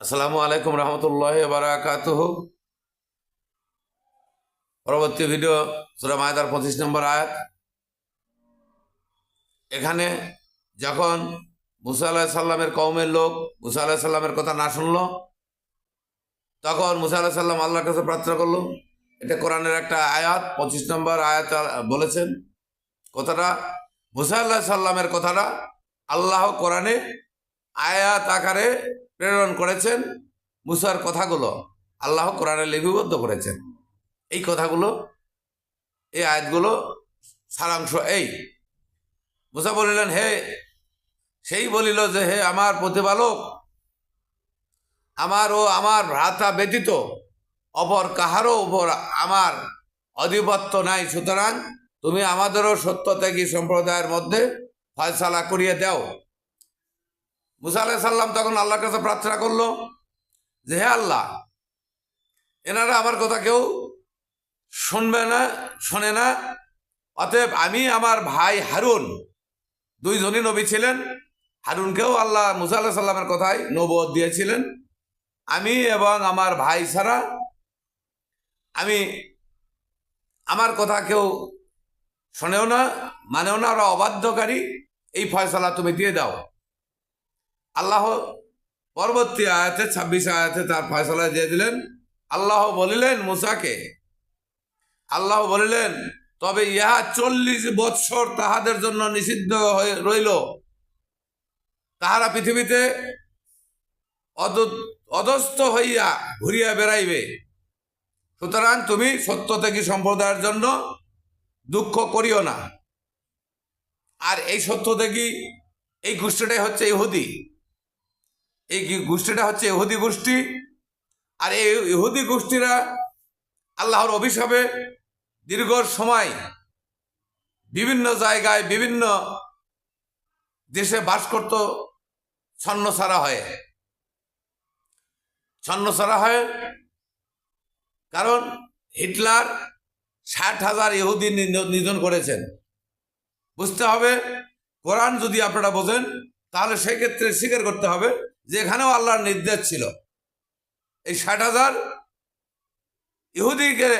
আসসালামু আলাইকুম রহমতুল্লাহ বারাকাতুহ। পরবর্তী ভিডিও, সুরা মায়দার পঁচিশ নম্বর আয়াত। এখানে যখন মুসা আলাহ সাল্লামের কৌমের লোক মুসা আলাহ সাল্লামের কথা না শুনলো, তখন মুসা আলাহ সাল্লাম আল্লাহর কাছে প্রার্থনা করল, এটা কোরআনের একটা আয়াত, পঁচিশ নম্বর আয়াত বলেছেন। কথাটা, মুসা আল্লাহ সাল্লামের কথাটা আল্লাহ কোরআনে আয়াত আকারে প্রেরণ করেছেন মুসার কথাগুলো আল্লাহ কোরআনে লিপিবদ্ধ করেছেন। এই কথাগুলো, এই আয়াতগুলো সারাংশ এই। মুসা বলিলেন, হে, সেই বলিল যে, হে আমার প্রতিপালক, আমার ও আমার ভ্রাতা ব্যতীত অপর কাহারও উপর আমার অধিপত্য নাই। সুতরাং তুমি আমাদেরও সত্য ত্যাগী সম্প্রদায়ের মধ্যে ফয়সালা করিয়ে দাও। মুসা আলাহ সাল্লাম তখন আল্লাহর কাছে প্রার্থনা করল যে, হে আল্লাহ, এনারা আমার কথা কেউ শুনবে না, শোনে না। অতএব আমি আমার ভাই হারুন দুইজনই নবী ছিলেন, হারুনকেও আল্লাহ মুসা আল্লাহ সাল্লামের কথায় নবদ দিয়েছিলেন। আমি এবং আমার ভাই ছাড়া আমি আমার কথা কেউ শোনেও না, মানেও না, ওরা অবাধ্যকারী। এই ফয়সলা তুমি দিয়ে দাও। আল্লাহ পরবর্তী আয়াতে, ছাব্বিশ আয়াতে তার ফয়সলা দিয়ে দিলেন। আল্লাহ বলিলেন, মুসাকে, আল্লাহ বলিলেন, তবে ইহা চল্লিশ বৎসর তাহাদের জন্য নিষিদ্ধ রইল। তাহারা পৃথিবীতে অদ- অধস্থ হইয়া ঘুরিয়া বেড়াইবে। সুতরাং তুমি সত্য থেকে সম্প্রদায়ের জন্য দুঃখ করিও না। আর এই সত্য থেকে এই গোষ্ঠীটাই হচ্ছে ইহুদি। এই গোষ্ঠীটা হচ্ছে এহুদি গোষ্ঠী? আর এই ইহুদি গোষ্ঠীরা আল্লাহর অভিশাপে দীর্ঘ সময় বিভিন্ন জায়গায়, বিভিন্ন দেশে বাস করত ছন্ন ছাড়া হয়। ছন্ন ছাড়া হয় কারণ হিটলার ষাট হাজার ইহুদি নিধন করেছেন। বুঝতে হবে, কোরআন যদি আপনারা বোঝেন, তাহলে সেক্ষেত্রে স্বীকার করতে হবে যে এখানেও আল্লাহর নির্দেশ ছিল। এই ষাট হাজার ইহুদিকে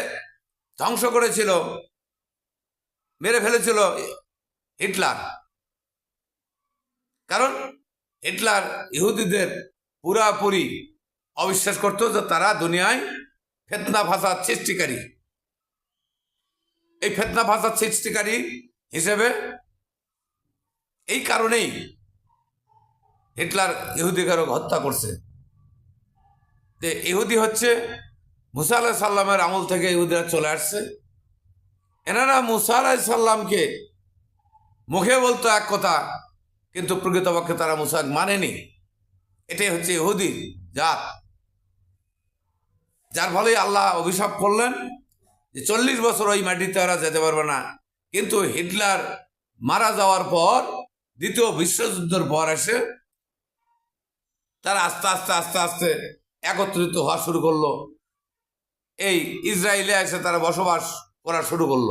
ধ্বংস করেছিল, মেরে ফেলেছিল হিটলার। কারণ হিটলার ইহুদিদের পুরাপুরি অবিশ্বাস করত যে তারা দুনিয়ায় ফেতনা ভাষার সৃষ্টিকারী। এই ফেতনা ভাষার সৃষ্টিকারী হিসেবে এই কারণেই হিটলার ইহুদিকারক হত্যা করছে। যে ইহুদি হচ্ছে মুসা আলাহ সাল্লামের আমল থেকে ইহুদিরা চলে আসছে। এনারা মুসা আলাহ সাল্লামকে মুখে বলতো এক কথা, কিন্তু প্রকৃতপক্ষে তারা মুসাক মানেনি। এটাই হচ্ছে ইহুদি জাত। যার ফলে আল্লাহ অভিশাপ করলেন যে চল্লিশ বছর ওই মাটিতে ওরা যেতে পারবে না। কিন্তু হিটলার মারা যাওয়ার পর, দ্বিতীয় বিশ্বযুদ্ধের পর এসে তারা আস্তে আস্তে আস্তে আস্তে একত্রিত হওয়া শুরু করল। এই ইসরায়েলে এসে তারা বসবাস করা শুরু করল।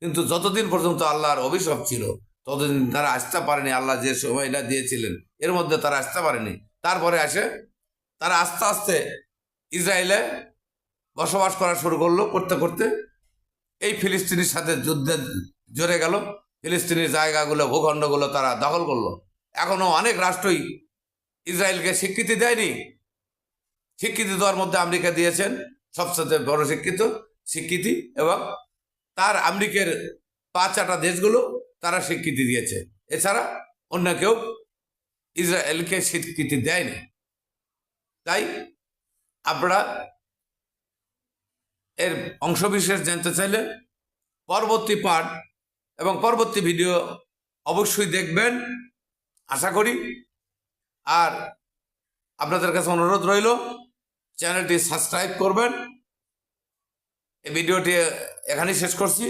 কিন্তু যতদিন পর্যন্ত আল্লাহর অভিশাপ ছিল, ততদিন তারা আসতে পারেনি, আল্লাহ যে সময়টা দিয়েছিলেন, এর মধ্যে তারা আসতে পারেনি। তারপরে আসে তারা আস্তে আস্তে ইসরায়েলে বসবাস করা শুরু করল করতে করতে। এই ফিলিস্তিনির সাথে যুদ্ধে জড়ে গেল। ফিলিস্তিনির জায়গাগুলো, ভূখণ্ডগুলো তারা দখল করল। এখনও অনেক রাষ্ট্রই ইসরায়েলকে স্বীকৃতি দেয়নি। স্বীকৃতি দেওয়ার মধ্যে আমেরিকা দিয়েছেন সবচেয়ে বড় স্বীকৃত, স্বীকৃতি, এবং তার আমেরিকার পাঁচ আটা দেশগুলো তারা স্বীকৃতি দিয়েছে। এছাড়া অন্য কেউ ইসরায়েলকে স্বীকৃতি দেয়নি। তাই আপনারা এর অংশবিশেষ জানতে চাইলে পরবর্তী পাঠ এবং পরবর্তী ভিডিও অবশ্যই দেখবেন। আশা করি আর আপনাদের কাছে অনুরোধ রইল, চ্যানেলটি সাবস্ক্রাইব করবেন। এই ভিডিওটি এখানেই শেষ করছি।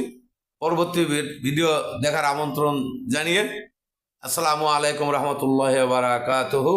পরবর্তী ভিডিও দেখার আমন্ত্রণ জানিয়ে আসসালামু আলাইকুম রহমতুল্লাহ বারাকাতুহু।